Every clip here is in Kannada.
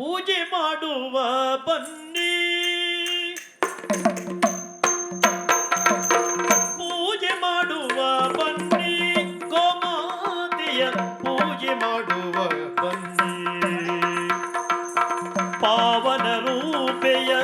ಪೂಜೆ ಮಾಡುವ ಬನ್ನಿ. ಪೂಜೆ ಮಾಡುವ ಬನ್ನಿ ಗೋಮಾತೆಯ ಪೂಜೆ ಮಾಡುವ ಬನ್ನಿ. ಪಾವನ ರೂಪೆಯ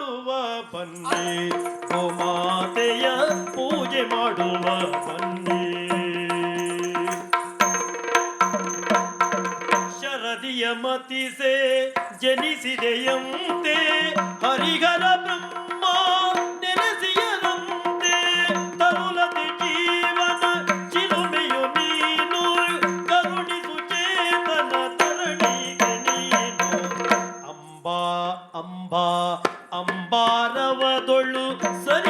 ಮಾಡುವ ಬನ್ನಿ. ಗೋಮಾತೆಯ ಪೂಜೆ ಮಾಡುವ ಬನ್ನಿ. ಶರದಿಯ ಮತಿಸೆ ಜನಿಸಿದೆಯಂತೆ ಹರಿಹರ ಅಂಬಾ ಸರಿ